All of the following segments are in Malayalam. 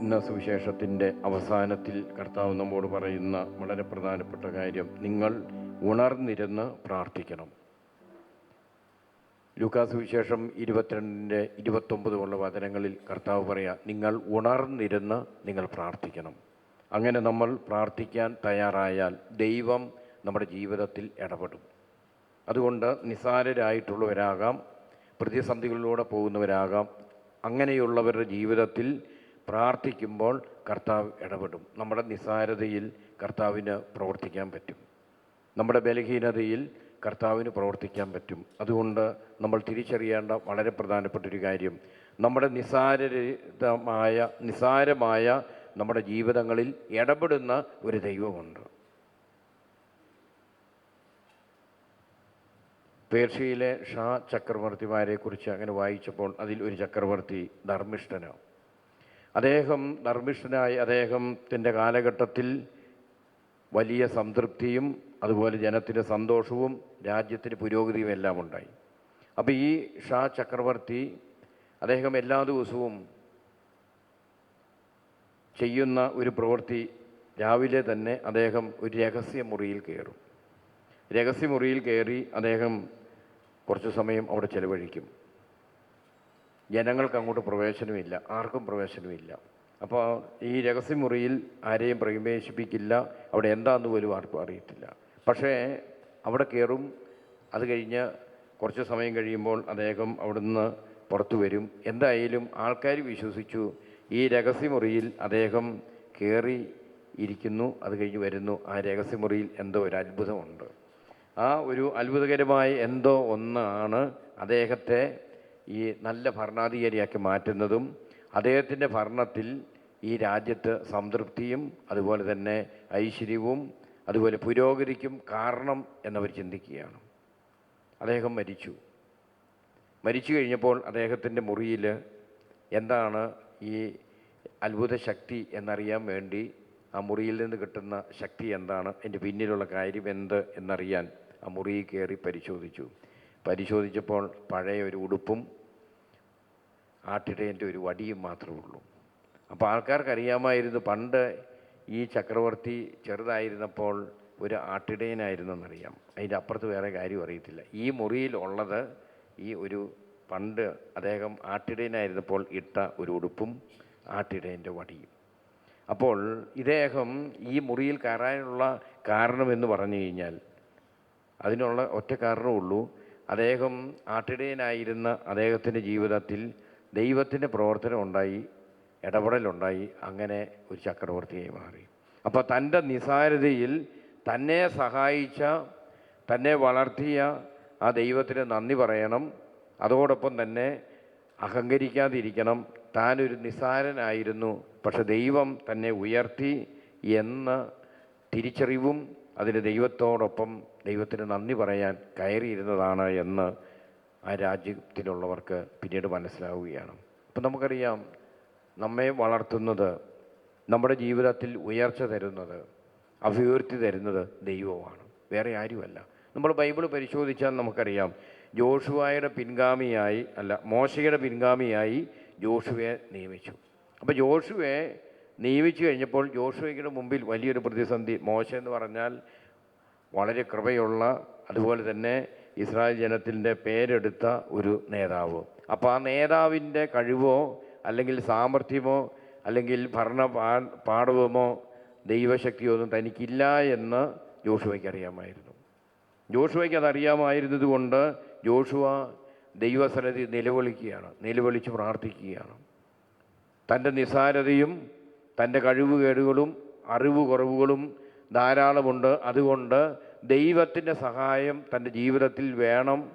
ഇന്ന സുവിശേഷത്തിന്റെ അവസാനത്തിൽ കർത്താവ് നമ്മോട് പറയുന്ന വളരെ പ്രധാനപ്പെട്ട കാര്യം നിങ്ങൾ ഉണർന്നിരുന്ന് പ്രാർത്ഥിക്കണം. ലൂക്കാ സുവിശേഷം ഇരുപത്തിരണ്ടിന്റെ ഇരുപത്തൊമ്പതുമുള്ള വചനങ്ങളിൽ കർത്താവ് പറയാം നിങ്ങൾ ഉണർന്നിരുന്ന് നിങ്ങൾ പ്രാർത്ഥിക്കണം. അങ്ങനെ നമ്മൾ പ്രാർത്ഥിക്കാൻ തയ്യാറായാൽ ദൈവം നമ്മുടെ ജീവിതത്തിൽ ഇടപെടും. അതുകൊണ്ട് നിസാരരായിട്ടുള്ളവരാകാം പ്രതിസന്ധികളിലൂടെ പോകുന്നവരാകാം അങ്ങനെയുള്ളവരുടെ ജീവിതത്തിൽ പ്രാർത്ഥിക്കുമ്പോൾ കർത്താവ് ഇടപെടും. നമ്മുടെ നിസാരതയിൽ കർത്താവിന് പ്രവർത്തിക്കാൻ പറ്റും. നമ്മുടെ ബലഹീനതയിൽ കർത്താവിന് പ്രവർത്തിക്കാൻ പറ്റും. അതുകൊണ്ട് നമ്മൾ തിരിച്ചറിയേണ്ട വളരെ പ്രധാനപ്പെട്ടൊരു കാര്യം നമ്മുടെ നിസാരമായ നിസാരമായ നമ്മുടെ ജീവിതങ്ങളിൽ ഇടപെടുന്ന ഒരു ദൈവമുണ്ട്. പേർഷ്യയിലെ ഷാ ചക്രവർത്തിമാരെക്കുറിച്ച് അങ്ങനെ വായിച്ചപ്പോൾ അതിൽ ഒരു ചക്രവർത്തി ധർമ്മിഷ്ഠനാണ്. അദ്ദേഹം ധർമ്മിഷ്ഠനായി അദ്ദേഹത്തിന്റെ കാലഘട്ടത്തിൽ വലിയ സംതൃപ്തിയും അതുപോലെ ജനത്തിന്റെ സന്തോഷവും രാജ്യത്തിന് പുരോഗതിയും എല്ലാം ഉണ്ടായി. അപ്പോൾ ഈ ഷാ ചക്രവർത്തി അദ്ദേഹം എല്ലാ ദിവസവും ചെയ്യുന്ന ഒരു പ്രവൃത്തി രാവിലെ തന്നെ അദ്ദേഹം ഒരു രഹസ്യ മുറിയിൽ കയറും. രഹസ്യമുറിയിൽ കയറി അദ്ദേഹം കുറച്ച് സമയം അവിടെ ചെലവഴിക്കും. ജനങ്ങൾക്ക് അങ്ങോട്ട് പ്രവേശനമില്ല. ആർക്കും പ്രവേശനമില്ല. അപ്പോൾ ഈ രഹസ്യമുറിയിൽ ആരെയും പ്രവേശിപ്പിക്കില്ല അവിടെ എന്താണെന്ന് പോലും ആർക്കും അറിയത്തില്ല. പക്ഷേ അവിടെ കയറും അത് കഴിഞ്ഞ് കുറച്ച് സമയം കഴിയുമ്പോൾ അദ്ദേഹം അവിടുന്ന് പുറത്തു വരും. എന്തായാലും ആൾക്കാർ വിശ്വസിച്ചു. ഈ രഹസ്യമുറിയിൽ അദ്ദേഹം കയറി ഇരിക്കുന്നു. അത് കഴിഞ്ഞ് വരുന്നു. ആ രഹസ്യമുറിയിൽ എന്തോ ഒരു അത്ഭുതമുണ്ട്. ആ ഒരു അത്ഭുതകരമായ എന്തോ ഒന്നാണ് അദ്ദേഹത്തെ ഈ നല്ല ഭരണാധികാരിയാക്കി മാറ്റുന്നതും അദ്ദേഹത്തിന്റെ ഭരണത്തിൽ ഈ രാജ്യത്ത് സംതൃപ്തിയും അതുപോലെ തന്നെ ഐശ്വര്യവും അതുപോലെ പുരോഗതിക്കും കാരണം എന്നവർ ചിന്തിക്കുകയാണ്. അദ്ദേഹം മരിച്ചു. മരിച്ചു കഴിഞ്ഞപ്പോൾ അദ്ദേഹത്തിന്റെ മുറിയിൽ എന്താണ് ഈ അത്ഭുത ശക്തി എന്നറിയാൻ വേണ്ടി ആ മുറിയിൽ നിന്ന് കിട്ടുന്ന ശക്തി എന്താണ് എന്റെ പിന്നിലുള്ള കാര്യം എന്ത് എന്നറിയാൻ ആ മുറിയിൽ കയറി പരിശോധിച്ചു. പരിശോധിച്ചപ്പോൾ പഴയ ഒരു ഉടുപ്പും ആട്ടിടയന്റെ ഒരു വടിയും മാത്രമേ ഉള്ളൂ. അപ്പോൾ ആൾക്കാർക്കറിയാമായിരുന്നു പണ്ട് ഈ ചക്രവർത്തി ചെറുതായിരുന്നപ്പോൾ ഒരു ആട്ടിടയനായിരുന്നെന്നറിയാം അതിന്റെ അപ്പുറത്ത് വേറെ കാര്യം അറിയത്തില്ല. ഈ മുറിയിൽ ഉള്ളത് ഈ ഒരു പണ്ട് അദ്ദേഹം ആട്ടിടയനായിരുന്നപ്പോൾ ഇട്ട ഒരു ഉടുപ്പും ആട്ടിടയന്റെ വടിയും. അപ്പോൾ ഇദ്ദേഹം ഈ മുറിയിൽ കയറാനുള്ള കാരണമെന്ന് പറഞ്ഞു കഴിഞ്ഞാൽ അതിനുള്ള ഒറ്റ കാരണമുള്ളൂ അദ്ദേഹം ആട്ടിടയനായിരുന്ന അദ്ദേഹത്തിന്റെ ജീവിതത്തിൽ ദൈവത്തിന്റെ പ്രവർത്തനം ഉണ്ടായി ഇടപെടലുണ്ടായി അങ്ങനെ ഒരു ചക്രവർത്തിയായി മാറി. അപ്പോൾ തന്റെ നിസാരതയിൽ തന്നെ സഹായിച്ച തന്നെ വളർത്തിയ ആ ദൈവത്തിന് നന്ദി പറയണം. അതോടൊപ്പം തന്നെ അഹങ്കരിക്കാതിരിക്കണം. താനൊരു നിസാരനായിരുന്നു. പക്ഷെ ദൈവം തന്നെ ഉയർത്തി എന്ന തിരിച്ചറിവും അതിന് ദൈവത്തോടൊപ്പം ദൈവത്തിന് നന്ദി പറയാൻ കയറിയിരുന്നതാണ് എന്ന് ആ രാജ്യത്തിലുള്ളവർക്ക് പിന്നീട് മനസ്സിലാവുകയാണ്. അപ്പം നമുക്കറിയാം നമ്മെ വളർത്തുന്നത് നമ്മുടെ ജീവിതത്തിൽ ഉയർച്ച തരുന്നത് അഭിവൃദ്ധി തരുന്നത് ദൈവമാണ് വേറെ ആരുമല്ല. നമ്മൾ ബൈബിൾ പരിശോധിച്ചാൽ നമുക്കറിയാം ജോഷുവായുടെ പിൻഗാമിയായി അല്ല മോശയുടെ പിൻഗാമിയായി ജോഷുവെ നിയമിച്ചു. അപ്പോൾ ജോഷുവയെ നിയമിച്ചു കഴിഞ്ഞപ്പോൾ ജോഷുവയ്ക്കുടെ മുമ്പിൽ വലിയൊരു പ്രതിസന്ധി. മോശ എന്ന് പറഞ്ഞാൽ വളരെ കൃപയുള്ള അതുപോലെ തന്നെ ഇസ്രായേൽ ജനത്തിന്റെ പേരെടുത്ത ഒരു നേതാവ്. അപ്പോൾ ആ നേതാവിന്റെ കഴിവോ അല്ലെങ്കിൽ സാമർഥ്യമോ അല്ലെങ്കിൽ ഭരണ പാ- പാടവമോ ദൈവശക്തിയോ ഒന്നും തനിക്കില്ല എന്ന് ജോഷുവയ്ക്ക് അറിയാമായിരുന്നു. ജോഷുവയ്ക്ക് അതറിയാമായിരുന്നത് കൊണ്ട് ജോഷുവ ദൈവസന്നിധി നിലവിളിക്കുകയാണ് നിലവിളിച്ച് പ്രാർത്ഥിക്കുകയാണ്. തന്റെ നിസാരതയും തന്റെ കഴിവുകേടുകളും അറിവ് കുറവുകളും ധാരാളമുണ്ട്. അതുകൊണ്ട് ദൈവത്തിന്റെ സഹായം തന്റെ ജീവിതത്തിൽ വേണം.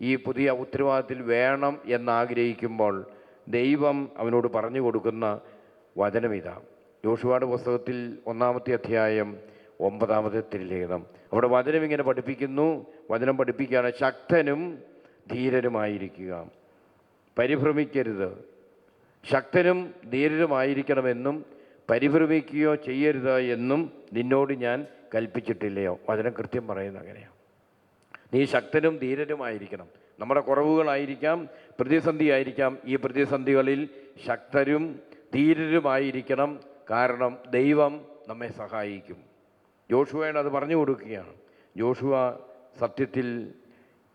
ഈ പുതിയ ഉത്തരവാദിത്തത്തിൽ വേണം എന്നാഗ്രഹിക്കുമ്പോൾ ദൈവം അവനോട് പറഞ്ഞു കൊടുക്കുന്ന വചനമിതാ യോശുവയുടെ പുസ്തകത്തിൽ ഒന്നാമത്തെ അധ്യായം ഒമ്പതാമത്തെ തിരുലേഖനം അവിടെ വചനം ഇങ്ങനെ പഠിപ്പിക്കുന്നു. വചനം പഠിപ്പിക്കുകയാണ് ശക്തനും ധീരനുമായിരിക്കുക. പരിഭ്രമിക്കരുത്. ശക്തനും ധീരരുമായിരിക്കണമെന്നും പരിഭ്രമിക്കുകയോ ചെയ്യരുത് എന്നും നിന്നോട് ഞാൻ കൽപ്പിച്ചിട്ടില്ലയോ? വചനം കൃത്യം പറയുന്ന അങ്ങനെയാണ്. നീ ശക്തനും ധീരരുമായിരിക്കണം നമ്മുടെ കുറവുകളായിരിക്കാം പ്രതിസന്ധി ആയിരിക്കാം ഈ പ്രതിസന്ധികളിൽ ശക്തരും ധീരരുമായിരിക്കണം. കാരണം ദൈവം നമ്മെ സഹായിക്കും. ജോഷുവയാണ് അത് പറഞ്ഞു കൊടുക്കുകയാണ്. ജോഷുവ സത്യത്തിൽ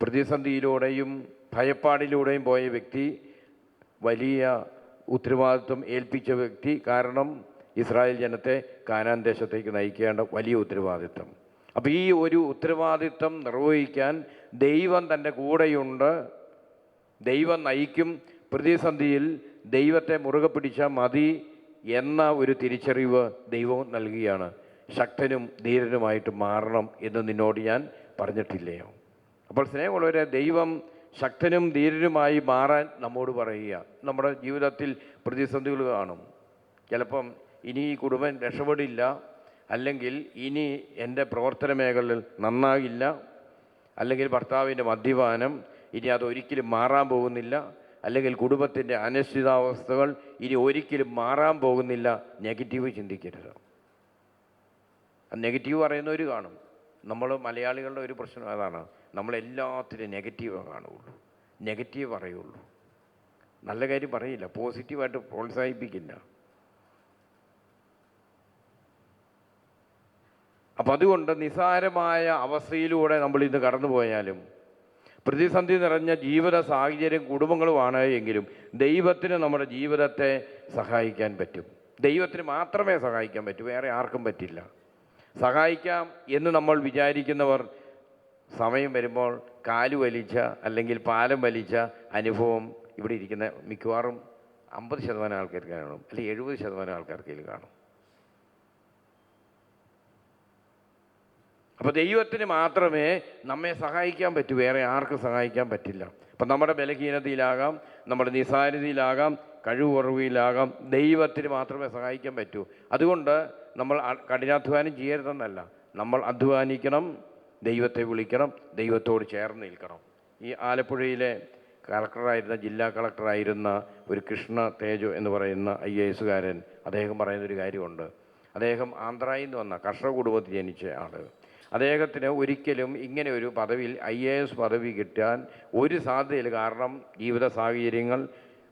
പ്രതിസന്ധിയിലൂടെയും ഭയപ്പാടിലൂടെയും പോയ വ്യക്തി വലിയ ഉത്തരവാദിത്വം ഏൽപ്പിച്ച വ്യക്തി കാരണം ഇസ്രായേൽ ജനത്തെ കാനാൻ ദേശത്തേക്ക് നയിക്കേണ്ട വലിയ ഉത്തരവാദിത്വം. അപ്പോൾ ഈ ഒരു ഉത്തരവാദിത്വം നിർവഹിക്കാൻ ദൈവം തന്റെ കൂടെയുണ്ട്. ദൈവം നയിക്കും. പ്രതിസന്ധിയിൽ ദൈവത്തെ മുറുകെ പിടിച്ചാൽ മതി എന്ന ഒരു തിരിച്ചറിവ് ദൈവം നൽകുകയാണ് ശക്തനും ധീരനുമായിട്ട് മാറണം എന്ന് നിന്നോട് ഞാൻ പറഞ്ഞിട്ടില്ലയോ? അപ്പോൾ സ്നേഹമുള്ളവരെ ദൈവം ശക്തനും ധീരനുമായി മാറാൻ നമ്മോട് പറയുക. നമ്മുടെ ജീവിതത്തിൽ പ്രതിസന്ധികൾ കാണും. ചിലപ്പം ഇനി ഈ കുടുംബം രക്ഷപ്പെടില്ല. അല്ലെങ്കിൽ ഇനി എന്റെ പ്രവർത്തന മേഖലയിൽ നന്നാകില്ല. അല്ലെങ്കിൽ ഭർത്താവിന്റെ മദ്യപാനം ഇനി അതൊരിക്കലും മാറാൻ പോകുന്നില്ല. അല്ലെങ്കിൽ കുടുംബത്തിന്റെ അനിശ്ചിതാവസ്ഥകൾ ഇനി ഒരിക്കലും മാറാൻ പോകുന്നില്ല. നെഗറ്റീവ് ചിന്തിക്കരുത്. നെഗറ്റീവ് പറയുന്നവർ കാണും. നമ്മൾ മലയാളികളുടെ ഒരു പ്രശ്നം അതാണ്. നമ്മളെല്ലാത്തിനും നെഗറ്റീവേ കാണുകയുള്ളൂ. നെഗറ്റീവ് പറയുള്ളൂ നല്ല കാര്യം പറയില്ല. പോസിറ്റീവായിട്ട് പ്രോത്സാഹിപ്പിക്കില്ല. അപ്പം അതുകൊണ്ട് നിസാരമായ അവസ്ഥയിലൂടെ നമ്മൾ ഇന്ന് കടന്നു പോയാലും പ്രതിസന്ധി നിറഞ്ഞ ജീവിത സാഹചര്യം കുടുംബങ്ങളുമാണ് എങ്കിലും ദൈവത്തിന് നമ്മുടെ ജീവിതത്തെ സഹായിക്കാൻ പറ്റും. ദൈവത്തിന് മാത്രമേ സഹായിക്കാൻ പറ്റൂ. വേറെ ആർക്കും പറ്റില്ല. സഹായിക്കാം എന്ന് നമ്മൾ വിചാരിക്കുന്നവർ സമയം വരുമ്പോൾ കാൽ വലിച്ച അല്ലെങ്കിൽ പാലം വലിച്ച അനുഭവം ഇവിടെ ഇരിക്കുന്ന മിക്കവാറും അമ്പത് ശതമാനം ആൾക്കാർക്ക് കാണും. അല്ലെങ്കിൽ എഴുപത് ശതമാനം ആൾക്കാർക്ക് കാണും. അപ്പോൾ ദൈവത്തിന് മാത്രമേ നമ്മെ സഹായിക്കാൻ പറ്റൂ. വേറെ ആർക്കും സഹായിക്കാൻ പറ്റില്ല. അപ്പം നമ്മുടെ ബലഹീനതയിലാകാം നമ്മുടെ നിസാരതയിലാകാം കഴിവ് കുറവിലാകാം ദൈവത്തിന് മാത്രമേ സഹായിക്കാൻ പറ്റൂ. അതുകൊണ്ട് നമ്മൾ കഠിനാധ്വാനം ചെയ്യരുതെന്നല്ല. നമ്മൾ അധ്വാനിക്കണം ദൈവത്തെ വിളിക്കണം ദൈവത്തോട് ചേർന്ന് നിൽക്കണം. ഈ ആലപ്പുഴയിലെ കളക്ടറായിരുന്ന ജില്ലാ കളക്ടറായിരുന്ന ഒരു കൃഷ്ണ തേജു എന്ന് പറയുന്ന ഐ എ എസുകാരൻ അദ്ദേഹം പറയുന്നൊരു കാര്യമുണ്ട്. അദ്ദേഹം ആന്ധ്രയിൽ നിന്ന് വന്ന കർഷക കുടുംബത്തിൽ ജനിച്ച ആൾ അദ്ദേഹത്തിന് ഒരിക്കലും ഇങ്ങനെ ഒരു പദവിയിൽ ഐ എ എസ് പദവി കിട്ടാൻ ഒരു സാധ്യതയില്ല. കാരണം ജീവിത സാഹചര്യങ്ങൾ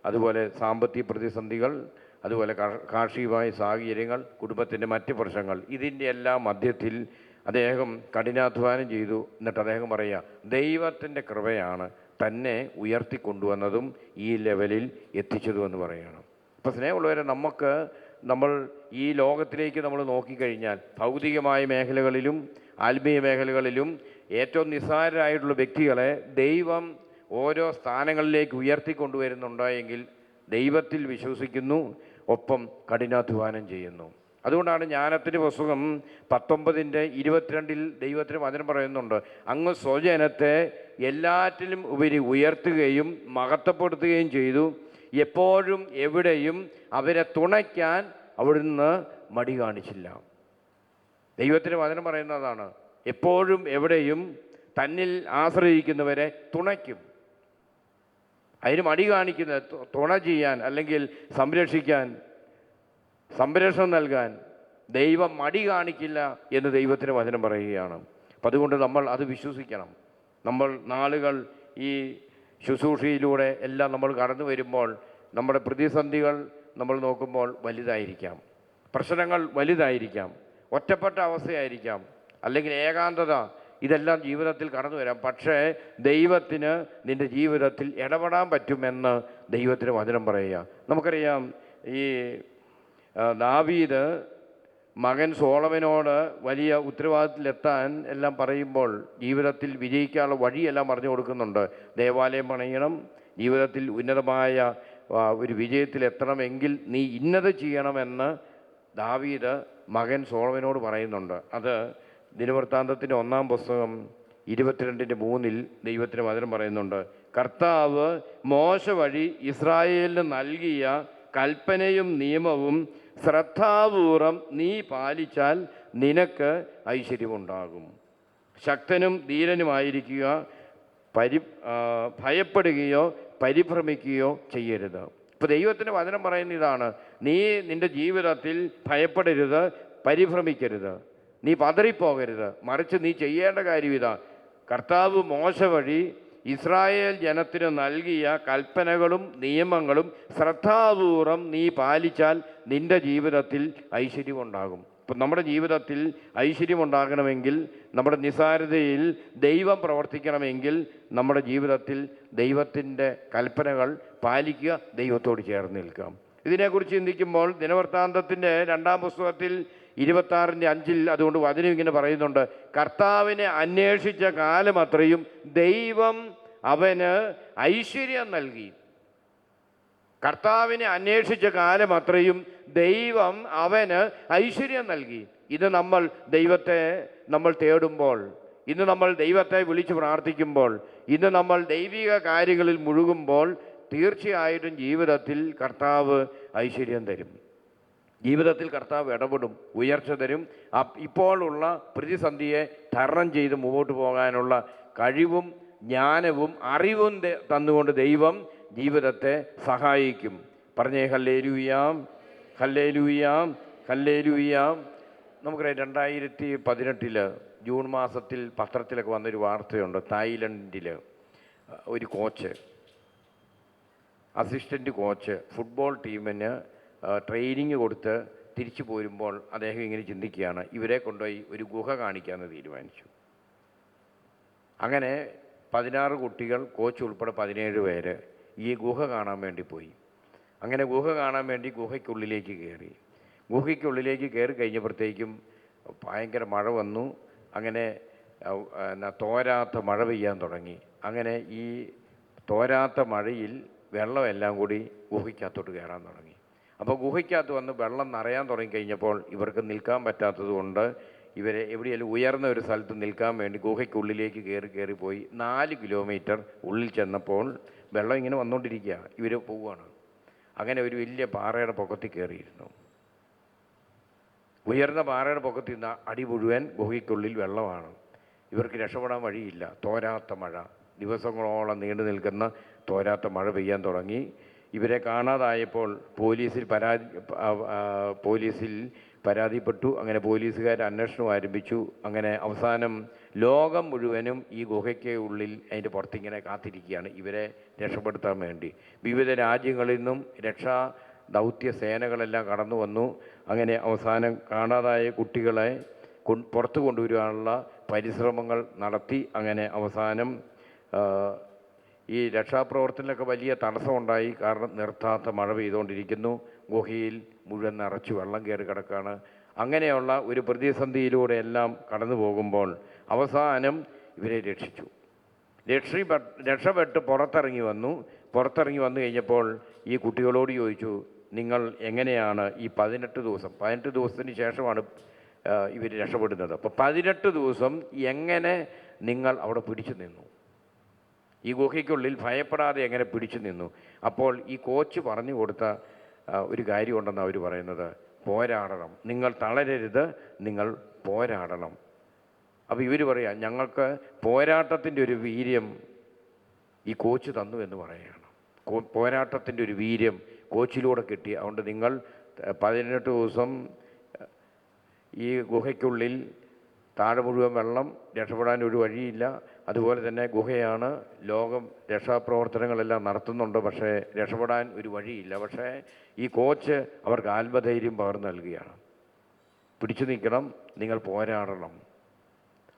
അതുപോലെ സാമ്പത്തിക പ്രതിസന്ധികൾ അതുപോലെ കാർഷികമായ സാഹചര്യങ്ങൾ കുടുംബത്തിന്റെ മറ്റ് പ്രശ്നങ്ങൾ ഇതിന്റെ എല്ലാം മധ്യത്തിൽ അദ്ദേഹം കഠിനാധ്വാനം ചെയ്തു. എന്നിട്ട് അദ്ദേഹം പറയുക ദൈവത്തിന്റെ കൃപയാണ് തന്നെ ഉയർത്തിക്കൊണ്ടുവന്നതും ഈ ലെവലിൽ എത്തിച്ചതും എന്ന് പറയുകയാണ്. അപ്പോൾ സ്നേഹമുള്ളവരെ നമുക്ക് നമ്മൾ ഈ ലോകത്തിലേക്ക് നമ്മൾ നോക്കിക്കഴിഞ്ഞാൽ ഭൗതികമായ മേഖലകളിലും ആത്മീയ മേഖലകളിലും ഏറ്റവും നിസ്സാരരായിട്ടുള്ള വ്യക്തികളെ ദൈവം ഓരോ സ്ഥാനങ്ങളിലേക്ക് ഉയർത്തിക്കൊണ്ടുവരുന്നുണ്ടായെങ്കിൽ ദൈവത്തിൽ വിശ്വസിക്കുന്നു ഒപ്പം കഠിനാധ്വാനം ചെയ്യുന്നു. അതുകൊണ്ടാണ് ജ്ഞാനത്തിന്റെ പുസ്തകം പത്തൊമ്പതിന്റെ ഇരുപത്തിരണ്ടിൽ ദൈവത്തിന് വചനം പറയുന്നുണ്ട്. അങ്ങ് സ്വജനത്തെ എല്ലാറ്റിലും ഉപരി ഉയർത്തുകയും മഹത്വപ്പെടുത്തുകയും ചെയ്തു. എപ്പോഴും എവിടെയും അവരെ തുണയ്ക്കാൻ അവിടുന്ന് മടി കാണിച്ചില്ല. ദൈവത്തിന് വചനം പറയുന്നതാണ്. എപ്പോഴും എവിടെയും തന്നിൽ ആശ്രയിക്കുന്നവരെ തുണയ്ക്കും. അതിന് മടി കാണിക്കുന്ന തുണ ചെയ്യാൻ അല്ലെങ്കിൽ സംരക്ഷിക്കാൻ സംരക്ഷണം നൽകാൻ ദൈവം മടി കാണിക്കില്ല എന്ന് ദൈവത്തിന് വചനം പറയുകയാണ്. അപ്പം അതുകൊണ്ട് നമ്മൾ അത് വിശ്വസിക്കണം. നമ്മൾ നാളുകൾ ഈ ശുശ്രൂഷയിലൂടെ എല്ലാം നമ്മൾ കടന്നു വരുമ്പോൾ നമ്മുടെ പ്രതിസന്ധികൾ നമ്മൾ നോക്കുമ്പോൾ വലുതായിരിക്കാം. പ്രശ്നങ്ങൾ വലുതായിരിക്കാം. ഒറ്റപ്പെട്ട അവസ്ഥയായിരിക്കാം. അല്ലെങ്കിൽ ഏകാന്തത ഇതെല്ലാം ജീവിതത്തിൽ കടന്നു വരാം. പക്ഷേ ദൈവത്തിന് നിന്റെ ജീവിതത്തിൽ ഇടപെടാൻ പറ്റുമെന്ന് ദൈവത്തിന് വചനം പറയുക. നമുക്കറിയാം ഈ ദാവീദ് മകൻ സോളമനോട് വലിയ ഉത്തരവാദിത്തത്തിലെത്താൻ എല്ലാം പറയുമ്പോൾ ജീവിതത്തിൽ വിജയിക്കാനുള്ള വഴിയെല്ലാം പറഞ്ഞു കൊടുക്കുന്നുണ്ട്. ദേവാലയം പണിയണം ജീവിതത്തിൽ ഉന്നതമായ ഒരു വിജയത്തിലെത്തണമെങ്കിൽ നീ ഇന്നത് ചെയ്യണമെന്ന് ദാവീദ് മകൻ സോളമനോട് പറയുന്നുണ്ട്. അത് ദിനവൃത്താന്തത്തിന്റെ ഒന്നാം പുസ്തകം ഇരുപത്തിരണ്ടിന്റെ മൂന്നിൽ ദൈവത്തിന് വചനം പറയുന്നുണ്ട്. കർത്താവ് മോശ വഴി ഇസ്രായേലിന് നൽകിയ കൽപ്പനയും നിയമവും ശ്രദ്ധാപൂർവം നീ പാലിച്ചാൽ നിനക്ക് ഐശ്വര്യമുണ്ടാകും. ശക്തനും ധീരനുമായിരിക്കുക പരി ഭയപ്പെടുകയോ പരിഭ്രമിക്കുകയോ ചെയ്യരുത്. ഇപ്പോൾ ദൈവത്തിന്റെ വചനം പറയുന്ന ഇതാണ്. നീ നിന്റെ ജീവിതത്തിൽ ഭയപ്പെടരുത് പരിഭ്രമിക്കരുത്. നീ പതറിപ്പോകരുത്. മറിച്ച് നീ ചെയ്യേണ്ട കാര്യം ഇതാ. കർത്താവ് മോശ വഴി ഇസ്രായേൽ ജനത്തിന് നൽകിയ കൽപ്പനകളും നിയമങ്ങളും ശ്രദ്ധാപൂർവം നീ പാലിച്ചാൽ നിന്റെ ജീവിതത്തിൽ ഐശ്വര്യമുണ്ടാകും. ഇപ്പം നമ്മുടെ ജീവിതത്തിൽ ഐശ്വര്യമുണ്ടാകണമെങ്കിൽ നമ്മുടെ നിസാരതയിൽ ദൈവം പ്രവർത്തിക്കണമെങ്കിൽ നമ്മുടെ ജീവിതത്തിൽ ദൈവത്തിന്റെ കൽപ്പനകൾ പാലിക്കുക ദൈവത്തോട് ചേർന്ന് നിൽക്കാം. ഇതിനെക്കുറിച്ച് ചിന്തിക്കുമ്പോൾ ദിനവൃത്താന്തത്തിന്റെ രണ്ടാം പുസ്തകത്തിൽ ഇരുപത്താറിന്റെ അഞ്ചിൽ അതുകൊണ്ട് വചനം ഇങ്ങനെ പറയുന്നുണ്ട് കർത്താവിനെ അന്വേഷിച്ച കാലം അത്രയും ദൈവം അവന് ഐശ്വര്യം നൽകി. കർത്താവിനെ അന്വേഷിച്ച കാലം അത്രയും ദൈവം അവന് ഐശ്വര്യം നൽകി. ഇത് നമ്മൾ ദൈവത്തെ നമ്മൾ തേടുമ്പോൾ ഇന്ന് നമ്മൾ ദൈവത്തെ വിളിച്ച് പ്രാർത്ഥിക്കുമ്പോൾ ഇന്ന് നമ്മൾ ദൈവിക കാര്യങ്ങളിൽ മുഴുകുമ്പോൾ തീർച്ചയായിട്ടും ജീവിതത്തിൽ കർത്താവ് ഐശ്വര്യം തരും. ജീവിതത്തിൽ കർത്താവ് ഇടപെടും ഉയർച്ച തരും. ഇപ്പോഴുള്ള പ്രതിസന്ധിയെ തരണം ചെയ്ത് മുമ്പോട്ട് പോകാനുള്ള കഴിവും ജ്ഞാനവും അറിവും തന്നുകൊണ്ട് ദൈവം ജീവിതത്തെ സഹായിക്കും. പറഞ്ഞേ ഹല്ലേലൂയാം ഹല്ലേലൂയാം ഹല്ലേലൂയാം. നമുക്കറിയാം രണ്ടായിരത്തി പതിനെട്ടിൽ ജൂൺ മാസത്തിൽ പത്രത്തിലൊക്കെ വന്നൊരു വാർത്തയുണ്ട് തായ്ലൻഡിൽ ഒരു കോച്ച് അസിസ്റ്റന്റ് കോച്ച് ഫുട്ബോൾ ടീമിന് ട്രെയിനിങ് കൊടുത്ത് തിരിച്ചു പോരുമ്പോൾ അദ്ദേഹം ഇങ്ങനെ ചിന്തിക്കുകയാണ് ഇവരെ കൊണ്ടുപോയി ഒരു ഗുഹ കാണിക്കാമെന്ന് തീരുമാനിച്ചു. അങ്ങനെ പതിനാറ് കുട്ടികൾ കോച്ച് ഉൾപ്പെടെ പതിനേഴ് പേര് ഈ ഗുഹ കാണാൻ വേണ്ടി പോയി. അങ്ങനെ ഗുഹ കാണാൻ വേണ്ടി ഗുഹയ്ക്കുള്ളിലേക്ക് കയറി. ഗുഹയ്ക്കുള്ളിലേക്ക് കയറി കഴിഞ്ഞപ്പോഴത്തേക്കും ഭയങ്കര മഴ വന്നു. അങ്ങനെ എന്നാ തോരാത്ത മഴ പെയ്യാൻ തുടങ്ങി. അങ്ങനെ ഈ തോരാത്ത മഴയിൽ വെള്ളമെല്ലാം കൂടി ഗുഹയ്ക്കകത്തോട്ട് കയറാൻ തുടങ്ങി. അപ്പോൾ ഗുഹയ്ക്കകത്ത് വന്ന് വെള്ളം നിറയാൻ തുടങ്ങിക്കഴിഞ്ഞപ്പോൾ ഇവർക്ക് നിൽക്കാൻ പറ്റാത്തത് കൊണ്ട് ഇവരെ എവിടെയെങ്കിലും ഉയർന്ന ഒരു സ്ഥലത്ത് നിൽക്കാൻ വേണ്ടി ഗുഹയ്ക്കുള്ളിലേക്ക് കയറി കയറി പോയി നാല് കിലോമീറ്റർ ഉള്ളിൽ ചെന്നപ്പോൾ വെള്ളം ഇങ്ങനെ വന്നുകൊണ്ടിരിക്കുക. ഇവർ പോവുകയാണ്. അങ്ങനെ ഒരു വലിയ പാറയുടെ പൊക്കത്തിൽ കയറിയിരുന്നു. ഉയർന്ന പാറയുടെ പൊക്കത്തിൽ നിന്ന് അടി മുഴുവൻ ഗുഹയ്ക്കുള്ളിൽ വെള്ളമാണ്. ഇവർക്ക് രക്ഷപ്പെടാൻ വഴിയില്ല. തോരാത്ത മഴ. ദിവസങ്ങളോളം നീണ്ടു നിൽക്കുന്ന തോരാത്ത മഴ പെയ്യാൻ തുടങ്ങി. ഇവരെ കാണാതായപ്പോൾ പോലീസിൽ പരാതി പോലീസിൽ പരാതിപ്പെട്ടു. അങ്ങനെ പോലീസുകാർ അന്വേഷണം ആരംഭിച്ചു. അങ്ങനെ അവസാനം ലോകം മുഴുവനും ഈ ഗുഹയ്ക്ക് ഉള്ളിൽ അതിന്റെ പുറത്തിങ്ങനെ കാത്തിരിക്കുകയാണ്. ഇവരെ രക്ഷപ്പെടുത്താൻ വേണ്ടി. വിവിധ രാജ്യങ്ങളിൽ നിന്നും രക്ഷാ ദൗത്യ സേനകളെല്ലാം കടന്നു വന്നു. അങ്ങനെ അവസാനം കാണാതായ കുട്ടികളെ പുറത്തു കൊണ്ടുവരാനുള്ള പരിശ്രമങ്ങൾ നടത്തി. അങ്ങനെ അവസാനം ഈ രക്ഷാപ്രവർത്തനത്തിലൊക്കെ വലിയ തടസ്സമുണ്ടായി. കാരണം നിർത്താത്ത മഴ പെയ്തുകൊണ്ടിരിക്കുന്നു. ഗുഹയിൽ മുഴുവൻ നിറച്ച് വെള്ളം കയറി കിടക്കുകയാണ് അങ്ങനെയുള്ള ഒരു പ്രതിസന്ധിയിലൂടെ എല്ലാം കടന്നു പോകുമ്പോൾ അവസാനം ഇവരെ രക്ഷിച്ചു. രക്ഷി രക്ഷപ്പെട്ട് പുറത്തിറങ്ങി വന്നു. പുറത്തിറങ്ങി വന്നു കഴിഞ്ഞപ്പോൾ ഈ കുട്ടികളോട് ചോദിച്ചു നിങ്ങൾ എങ്ങനെയാണ് ഈ പതിനെട്ട് ദിവസം? പതിനെട്ട് ദിവസത്തിന് ശേഷമാണ് ഇവർ രക്ഷപ്പെടുന്നത്. അപ്പോൾ പതിനെട്ട് ദിവസം എങ്ങനെ നിങ്ങൾ അവിടെ പിടിച്ചു നിന്നു? ഈ ഗുഹയ്ക്കുള്ളിൽ ഭയപ്പെടാതെ എങ്ങനെ പിടിച്ചു നിന്നു? അപ്പോൾ ഈ കോച്ച് പറഞ്ഞു കൊടുത്ത ഒരു കാര്യമുണ്ടെന്ന് അവർ പറയുന്നത് പോരാടണം. നിങ്ങൾ തളരരുത്. നിങ്ങൾ പോരാടണം. അപ്പോൾ ഇവർ പറയാം ഞങ്ങൾക്ക് പോരാട്ടത്തിന്റെ ഒരു വീര്യം ഈ കോച്ച് തന്നു എന്ന് പറയുകയാണ്. പോരാട്ടത്തിന്റെ ഒരു വീര്യം കോച്ചിലൂടെ കിട്ടി. അതുകൊണ്ട് നിങ്ങൾ പതിനെട്ട് ദിവസം ഈ ഗുഹയ്ക്കുള്ളിൽ താഴെ മുഴുവൻ വെള്ളം രക്ഷപ്പെടാൻ ഒരു വഴിയില്ല. അതുപോലെ തന്നെ ഗുഹയാണ്. ലോകം രക്ഷാപ്രവർത്തനങ്ങളെല്ലാം നടത്തുന്നുണ്ട്. പക്ഷേ രക്ഷപ്പെടാൻ ഒരു വഴിയില്ല. പക്ഷേ ഈ കോച്ച് അവർക്ക് ആത്മധൈര്യം പകർന്നു നൽകുകയാണ്. പിടിച്ചു നിൽക്കണം. നിങ്ങൾ പോരാടണം.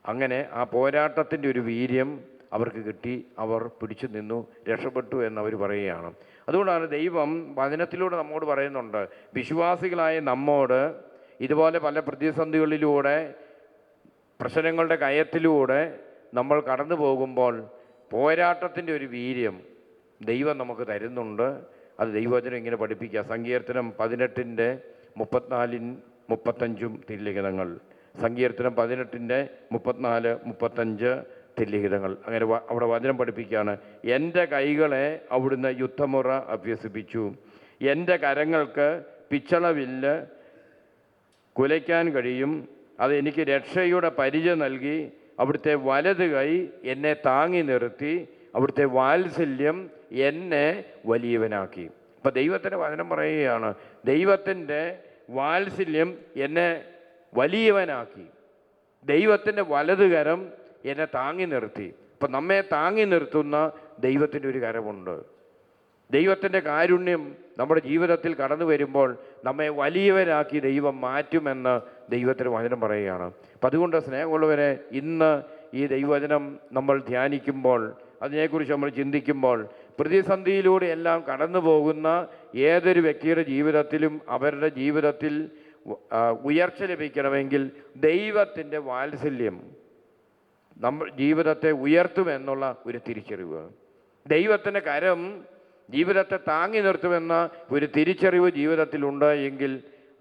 അങ്ങനെ ആ പോരാട്ടത്തിന്റെ ഒരു വീര്യം അവർക്ക് കിട്ടി. അവർ പിടിച്ചു നിന്നു രക്ഷപ്പെട്ടു എന്നവർ പറയുകയാണ്. അതുകൊണ്ടാണ് ദൈവം വചനത്തിലൂടെ നമ്മോട് പറയുന്നുണ്ട് വിശ്വാസികളായ നമ്മോട് ഇതുപോലെ പല പ്രതിസന്ധികളിലൂടെ പ്രശ്നങ്ങളുടെ കയത്തിലൂടെ നമ്മൾ കടന്നു പോകുമ്പോൾ പോരാട്ടത്തിന്റെ ഒരു വീര്യം ദൈവം നമുക്ക് തരുന്നുണ്ട്. അത് ദൈവവചനം ഇങ്ങനെ പഠിപ്പിക്കുക. സങ്കീർത്തനം പതിനെട്ടിന്റെ മുപ്പത്തിനാലിൻ മുപ്പത്തഞ്ചും തില്ലിഖിതങ്ങൾ. സങ്കീർത്തനം പതിനെട്ടിന്റെ മുപ്പത്തിനാല് മുപ്പത്തഞ്ച് തില്ലിഖിതങ്ങൾ. അങ്ങനെ അവിടെ വചനം പഠിപ്പിക്കുകയാണ്. എന്റെ കൈകളെ അവിടുന്ന് യുദ്ധമുറ അഭ്യസിപ്പിച്ചു. എന്റെ കരങ്ങൾക്ക് പിച്ചളവില്ല് കുലയ്ക്കാൻ കഴിയും. അത് എനിക്ക് രക്ഷയുടെ പരിചയം നൽകി. അവിടുത്തെ വലത് കൈ എന്നെ താങ്ങി നിർത്തി അവിടുത്തെ വാത്സല്യം എന്നെ വലിയവനാക്കി. അപ്പം ദൈവത്തിന്റെ വചനം പറയുകയാണ് ദൈവത്തിന്റെ വാത്സല്യം എന്നെ വലിയവനാക്കി. ദൈവത്തിന്റെ വലത് കരം എന്നെ താങ്ങി നിർത്തി. അപ്പം നമ്മെ താങ്ങി നിർത്തുന്ന ദൈവത്തിന്റെ ഒരു കരമുണ്ട്. ദൈവത്തിന്റെ കാരുണ്യം നമ്മുടെ ജീവിതത്തിൽ കടന്നു വരുമ്പോൾ നമ്മെ വലിയവരാക്കി ദൈവം മാറ്റുമെന്ന് ദൈവത്തിന് വചനം പറയുകയാണ്. അപ്പം അതുകൊണ്ട് സ്നേഹമുള്ളവരെ ഇന്ന് ഈ ദൈവവചനം നമ്മൾ ധ്യാനിക്കുമ്പോൾ അതിനെക്കുറിച്ച് നമ്മൾ ചിന്തിക്കുമ്പോൾ പ്രതിസന്ധിയിലൂടെ എല്ലാം കടന്നു പോകുന്ന ഏതൊരു വ്യക്തിയുടെ ജീവിതത്തിലും അവരുടെ ജീവിതത്തിൽ ഉയർച്ച ലഭിക്കണമെങ്കിൽ ദൈവത്തിന്റെ വാത്സല്യം നമ്മൾ ജീവിതത്തെ ഉയർത്തുമെന്നുള്ള ഒരു തിരിച്ചറിവ്. ദൈവത്തിന്റെ കരം ജീവിതത്തെ താങ്ങി നിർത്തുമെന്ന ഒരു തിരിച്ചറിവ് ജീവിതത്തിലുണ്ട് എങ്കിൽ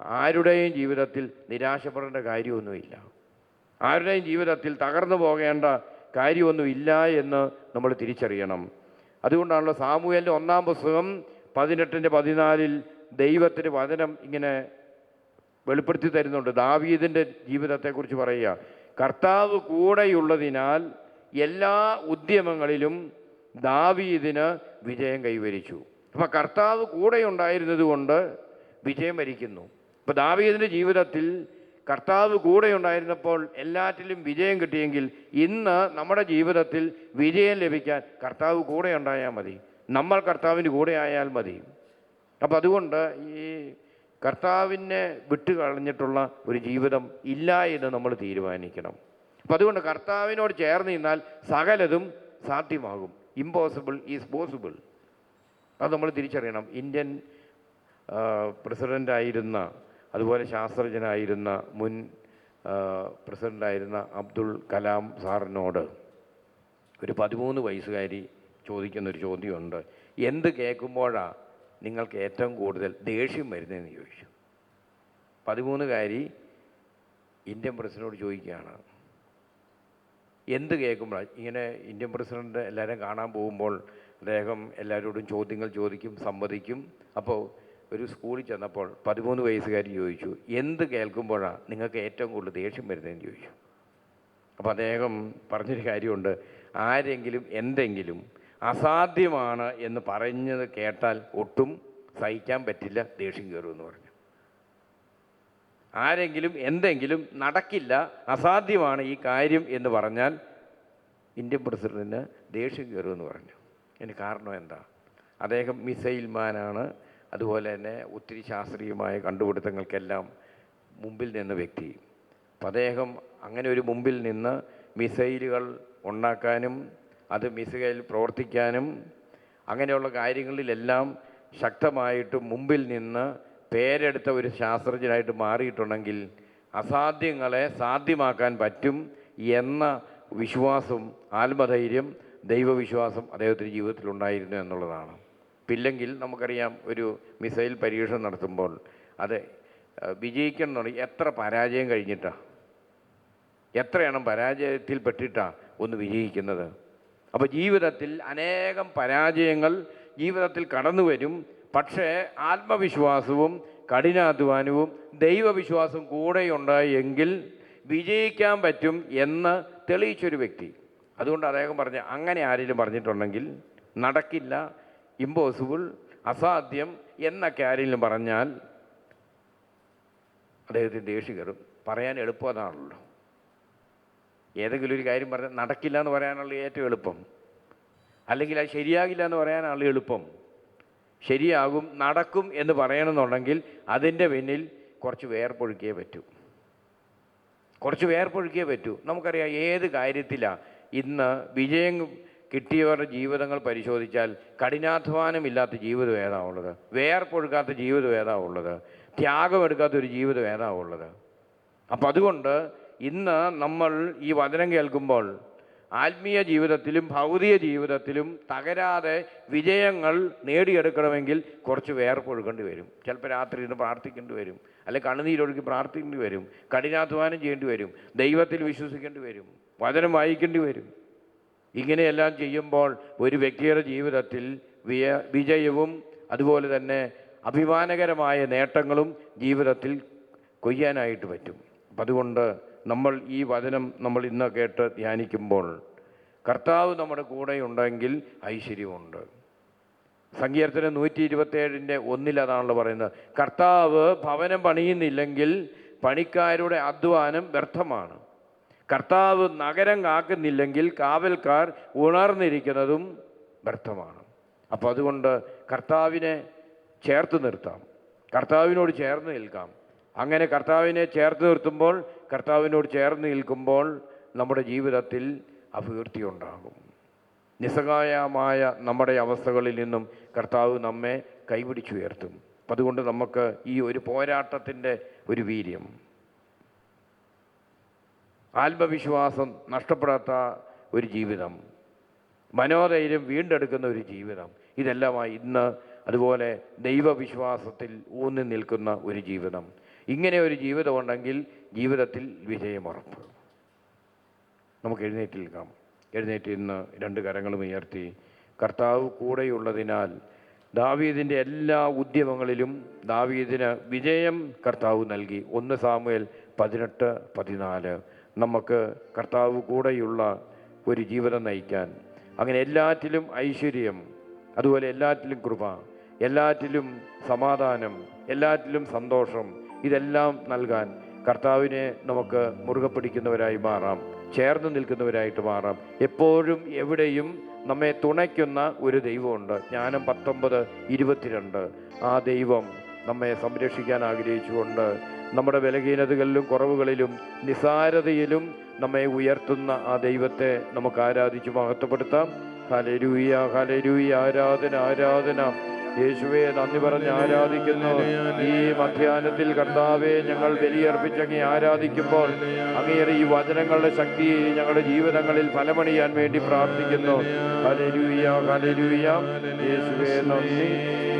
ആരുടെയും ജീവിതത്തിൽ നിരാശപ്പെടേണ്ട കാര്യമൊന്നുമില്ല. ആരുടെയും ജീവിതത്തിൽ തകർന്നു പോകേണ്ട കാര്യമൊന്നുമില്ല എന്ന് നമ്മൾ തിരിച്ചറിയണം. അതുകൊണ്ടാണല്ലോ സാമൂഹ്യന്റെ ഒന്നാം പുസ്തകം പതിനെട്ടിന്റെ പതിനാലിൽ ദൈവത്തിന്റെ വചനം ഇങ്ങനെ വെളിപ്പെടുത്തി തരുന്നുണ്ട്. ദാവീദിന്റെ ജീവിതത്തെക്കുറിച്ച് പറയുക. കർത്താവ് കൂടെയുള്ളതിനാൽ എല്ലാ ഉദ്യമങ്ങളിലും ദാവീദിന് വിജയം കൈവരിച്ചു. അപ്പോൾ കർത്താവ് കൂടെ ഉണ്ടായിരുന്നതുകൊണ്ട് വിജയം വരിക്കുന്നു. ഇപ്പം ദാവീദിന്റെ ജീവിതത്തിൽ കർത്താവ് കൂടെ ഉണ്ടായിരുന്നപ്പോൾ എല്ലാറ്റിലും വിജയം കിട്ടിയെങ്കിൽ ഇന്ന് നമ്മുടെ ജീവിതത്തിൽ വിജയം ലഭിക്കാൻ കർത്താവ് കൂടെ ഉണ്ടായാൽ മതി. നമ്മൾ കർത്താവിന് കൂടെ ആയാൽ മതി. അപ്പോൾ അതുകൊണ്ട് ഈ കർത്താവിനെ വിട്ട് കളഞ്ഞിട്ടുള്ള ഒരു ജീവിതം ഇല്ല എന്ന് നമ്മൾ തീരുമാനിക്കണം. അപ്പം അതുകൊണ്ട് കർത്താവിനോട് ചേർന്ന് നിന്നാൽ സകലതും സാധ്യമാകും. ഇമ്പോസിബിൾ ഈസ് പോസിബിൾ അത് നമ്മൾ തിരിച്ചറിയണം. ഇന്ത്യൻ പ്രസിഡന്റായിരുന്ന അതുപോലെ ശാസ്ത്രജ്ഞനായിരുന്ന മുൻ പ്രസിഡന്റായിരുന്ന അബ്ദുൾ കലാം സാറിനോട് ഒരു പതിമൂന്ന് വയസ്സുകാരി ചോദിക്കുന്നൊരു ചോദ്യമുണ്ട്. എന്ത് കേൾക്കുമ്പോഴാണ് നിങ്ങൾക്ക് ഏറ്റവും കൂടുതൽ ദേഷ്യം വരുന്നതെന്ന് ചോദിച്ചു. പതിമൂന്നുകാരി ഇന്ത്യൻ പ്രസിഡന്റോട് ചോദിക്കുകയാണ്. എന്ത് കേൾക്കുമ്പോഴാണ് ഇങ്ങനെ ഇന്ത്യൻ പ്രസിഡന്റ് എല്ലാവരും കാണാൻ പോകുമ്പോൾ അദ്ദേഹം എല്ലാവരോടും ചോദ്യങ്ങൾ ചോദിക്കും സമ്മതിക്കും. അപ്പോൾ ഒരു സ്കൂളിൽ ചെന്നപ്പോൾ പതിമൂന്ന് വയസ്സുകാരി ചോദിച്ചു എന്ത് കേൾക്കുമ്പോഴാണ് നിങ്ങൾക്ക് ഏറ്റവും കൂടുതൽ ദേഷ്യം വരുന്നതെന്ന് ചോദിച്ചു? അപ്പോൾ അദ്ദേഹം പറഞ്ഞൊരു കാര്യമുണ്ട് ആരെങ്കിലും എന്തെങ്കിലും അസാധ്യമാണ് എന്ന് പറഞ്ഞത് കേട്ടാൽ ഒട്ടും സഹിക്കാൻ പറ്റില്ല ദേഷ്യം കയറുമെന്ന് പറഞ്ഞു. ആരെങ്കിലും എന്തെങ്കിലും നടക്കില്ല അസാധ്യമാണ് ഈ കാര്യം എന്ന് പറഞ്ഞാൽ ഇന്ത്യൻ പ്രസിഡന്റിന് ദേഷ്യം കയറുമെന്ന് പറഞ്ഞു. അതിന് കാരണം എന്താ? അദ്ദേഹം മിസൈൽ മാനാണ് അതുപോലെ തന്നെ ഒത്തിരി ശാസ്ത്രീയമായ കണ്ടുപിടുത്തങ്ങൾക്കെല്ലാം മുമ്പിൽ നിന്ന വ്യക്തി. അപ്പം അദ്ദേഹം അങ്ങനെ ഒരു മുമ്പിൽ നിന്ന് മിസൈലുകൾ ഉണ്ടാക്കാനും അത് മിസൈൽ പ്രവർത്തിക്കാനും അങ്ങനെയുള്ള കാര്യങ്ങളിലെല്ലാം ശക്തമായിട്ട് മുമ്പിൽ നിന്ന് പേരെടുത്ത ഒരു ശാസ്ത്രജ്ഞനായിട്ട് മാറിയിട്ടുണ്ടെങ്കിൽ അസാധ്യങ്ങളെ സാധ്യമാക്കാൻ പറ്റും എന്ന വിശ്വാസം ആത്മധൈര്യം ദൈവവിശ്വാസം അദ്ദേഹത്തിന്റെ ജീവിതത്തിലുണ്ടായിരുന്നു എന്നുള്ളതാണ്. പില്ലെങ്കിൽ നമുക്കറിയാം ഒരു മിസൈൽ പരീക്ഷണം നടത്തുമ്പോൾ അത് വിജയിക്കണം എന്നുണ്ടെങ്കിൽ എത്ര പരാജയം കഴിഞ്ഞിട്ടാണ് എത്രയാണ് പരാജയത്തിൽ പെട്ടിട്ടാണ് ഒന്ന് വിജയിക്കുന്നത്? അപ്പോൾ ജീവിതത്തിൽ അനേകം പരാജയങ്ങൾ ജീവിതത്തിൽ കടന്നു വരും. പക്ഷേ ആത്മവിശ്വാസവും കഠിനാധ്വാനവും ദൈവവിശ്വാസവും കൂടെയുണ്ട് എങ്കിൽ വിജയിക്കാൻ പറ്റും എന്ന് തെളിയിച്ചൊരു വ്യക്തി. അതുകൊണ്ട് അദ്ദേഹം പറഞ്ഞ അങ്ങനെ ആരെങ്കിലും പറഞ്ഞിട്ടുണ്ടെങ്കിൽ നടക്കില്ല. ഇമ്പോസിബിൾ അസാധ്യം എന്നൊക്കെ ആരെങ്കിലും പറഞ്ഞാൽ അദ്ദേഹത്തിന് ദേഷ്യം കയറും പറയാൻ എളുപ്പം അതാണല്ലോ. ഏതെങ്കിലും ഒരു കാര്യം പറഞ്ഞാൽ നടക്കില്ല എന്ന് പറയാനുള്ള ഏറ്റവും എളുപ്പം. അല്ലെങ്കിൽ അത് ശരിയാകില്ല എന്ന് പറയാനാണ് എളുപ്പം. ശരിയാകും നടക്കും എന്ന് പറയണമെന്നുണ്ടെങ്കിൽ അതിന്റെ പിന്നിൽ കുറച്ച് വേർപ്പൊഴുക്കിയേ പറ്റൂ. കുറച്ച് വേർപ്പൊഴുക്കിയേ പറ്റൂ. നമുക്കറിയാം ഏത് കാര്യത്തിലാണ് ഇന്ന് വിജയം കിട്ടിയവരുടെ ജീവിതങ്ങൾ പരിശോധിച്ചാൽ കഠിനാധ്വാനമില്ലാത്ത ജീവിതം ഏതാ ഉള്ളത്? വേർപ്പൊഴുക്കാത്ത ജീവിതം ഏതാ ഉള്ളത്? ത്യാഗമെടുക്കാത്ത ഒരു ജീവിതം ഏതാ ഉള്ളത്? അപ്പം അതുകൊണ്ട് ഇന്ന് നമ്മൾ ഈ വചനം കേൾക്കുമ്പോൾ ആത്മീയ ജീവിതത്തിലും ഭൗതിക ജീവിതത്തിലും തകരാതെ വിജയങ്ങൾ നേടിയെടുക്കണമെങ്കിൽ കുറച്ച് വേർപ്പൊഴുക്കേണ്ടി വരും. ചിലപ്പോൾ രാത്രി ഇരുന്ന് പ്രാർത്ഥിക്കേണ്ടി വരും. അല്ലെങ്കിൽ കണ്ണുനീരൊഴുക്കി പ്രാർത്ഥിക്കേണ്ടി വരും. കഠിനാധ്വാനം ചെയ്യേണ്ടി വരും. ദൈവത്തിൽ വിശ്വസിക്കേണ്ടി വരും. വചനം വായിക്കേണ്ടി വരും. ഇങ്ങനെയെല്ലാം ചെയ്യുമ്പോൾ ഒരു വ്യക്തിയുടെ ജീവിതത്തിൽ വിയ വിജയവും അതുപോലെ തന്നെ അഭിമാനകരമായ നേട്ടങ്ങളും ജീവിതത്തിൽ കൊയ്യാനായിട്ട് പറ്റും. അപ്പം അതുകൊണ്ട് നമ്മൾ ഈ വചനം നമ്മൾ ഇന്ന് കേട്ട് ധ്യാനിക്കുമ്പോൾ കർത്താവ് നമ്മുടെ കൂടെ ഉണ്ടെങ്കിൽ ഐശ്വര്യമുണ്ട്. സങ്കീർത്തനം നൂറ്റി ഇരുപത്തേഴിന്റെ ഒന്നിലതാണല്ലോ പറയുന്നത്. കർത്താവ് ഭവനം പണിയുന്നില്ലെങ്കിൽ പണിക്കാരുടെ അധ്വാനം വ്യർത്ഥമാണ്. കർത്താവ് നഗരം കാക്കുന്നില്ലെങ്കിൽ കാവൽക്കാർ ഉണർന്നിരിക്കുന്നതും വ്യർത്ഥമാണ്. അപ്പോൾ അതുകൊണ്ട് കർത്താവിനെ ചേർത്ത് നിർത്താം. കർത്താവിനോട് ചേർന്ന് നിൽക്കാം. അങ്ങനെ കർത്താവിനെ ചേർത്ത് നിർത്തുമ്പോൾ കർത്താവിനോട് ചേർന്ന് നിൽക്കുമ്പോൾ നമ്മുടെ ജീവിതത്തിൽ അഭിവൃദ്ധി ഉണ്ടാകും. നിസ്സഹായമായ നമ്മുടെ അവസ്ഥകളിൽ നിന്നും കർത്താവ് നമ്മെ കൈപിടിച്ചുയർത്തും. അതുകൊണ്ട് നമുക്ക് ഈ ഒരു പോരാട്ടത്തിന്റെ ഒരു വീര്യം. ആത്മവിശ്വാസം നഷ്ടപ്പെടാത്ത ഒരു ജീവിതം. മനോധൈര്യം വീണ്ടെടുക്കുന്ന ഒരു ജീവിതം. ഇതെല്ലാമായി ഇന്ന് അതുപോലെ ദൈവവിശ്വാസത്തിൽ ഊന്നി നിൽക്കുന്ന ഒരു ജീവിതം. ഇങ്ങനെ ഒരു ജീവിതമുണ്ടെങ്കിൽ ജീവിതത്തിൽ വിജയമുറപ്പ്. നമുക്ക് എഴുന്നേറ്റ് നിൽക്കാം. എഴുന്നേറ്റ് ഇന്ന് രണ്ട് കരങ്ങളും ഉയർത്തി കർത്താവ് കൂടെയുള്ളതിനാൽ ദാവീദിന്റെ എല്ലാ ഉദ്യമങ്ങളിലും ദാവീദിന് വിജയം കർത്താവ് നൽകി. ഒന്ന് സാമുവേൽ പതിനെട്ട് പതിനാല്. നമുക്ക് കർത്താവ് കൂടെയുള്ള ഒരു ജീവിതം നയിക്കാൻ. അങ്ങനെ എല്ലാറ്റിലും ഐശ്വര്യം അതുപോലെ എല്ലാറ്റിലും കൃപ എല്ലാറ്റിലും സമാധാനം എല്ലാറ്റിലും സന്തോഷം ഇതെല്ലാം നൽകാൻ കർത്താവിനെ നമുക്ക് മുറുകെ പിടിക്കുന്നവരായി മാറാം ചേർന്ന് നിൽക്കുന്നവരായിട്ട് മാറാം. എപ്പോഴും എവിടെയും നമ്മെ തുണയ്ക്കുന്ന ഒരു ദൈവമുണ്ട്. ജ്ഞാനം പത്തൊമ്പത് ഇരുപത്തിരണ്ട്. ആ ദൈവം നമ്മെ സംരക്ഷിക്കാൻ ആഗ്രഹിച്ചുകൊണ്ട് നമ്മുടെ ബലഹീനതകളിലും കുറവുകളിലും നിസാരതയിലും നമ്മെ ഉയർത്തുന്ന ആ ദൈവത്തെ നമുക്ക് ആരാധിച്ചു മഹത്വപ്പെടുത്താം. ഹലരൂയ ഹലരൂയ ആരാധന ആരാധന. യേശുവെ നന്ദി പറഞ്ഞ് ആരാധിക്കുന്നു. ഈ മധ്യാഹ്നത്തിൽ കർത്താവെ ഞങ്ങൾ ബലിയർപ്പിച്ചങ്ങി ആരാധിക്കുമ്പോൾ അങ്ങയുടെ ഈ വചനങ്ങളുടെ ശക്തി ഞങ്ങളുടെ ജീവിതങ്ങളിൽ ഫലമണിയാൻ വേണ്ടി പ്രാർത്ഥിക്കുന്നു. ഹലരൂയ ഹലരൂയ യേശുവേ നന്ദി.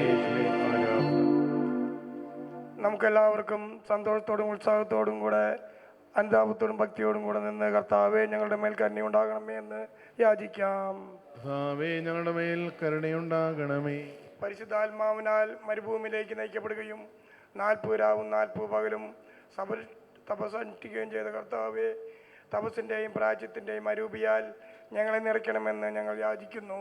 നമുക്കെല്ലാവർക്കും സന്തോഷത്തോടും ഉത്സാഹത്തോടും കൂടെ അനുതാപത്തോടും ഭക്തിയോടും കൂടെ നിന്ന് കർത്താവെ ഞങ്ങളുടെ മേൽ കരുണി ഉണ്ടാകണമേ എന്ന് യാചിക്കാം. കർത്താവേ ഞങ്ങളുടെ മേൽ കരുണയുണ്ടാകണമേ. പരിശുദ്ധാത്മാവിനാൽ മരുഭൂമിയിലേക്ക് നയിക്കപ്പെടുകയും നാൽപ്പത് രാവും നാൽപ്പത് പകലും സഭ തപസ്സനുഷ്ഠിക്കുകയും ചെയ്ത കർത്താവെ തപസ്സിന്റെയും പ്രാച്യത്തിന്റെയും അരൂപിയാൽ ഞങ്ങളെ നിറയ്ക്കണമെന്ന് ഞങ്ങൾ യാചിക്കുന്നു.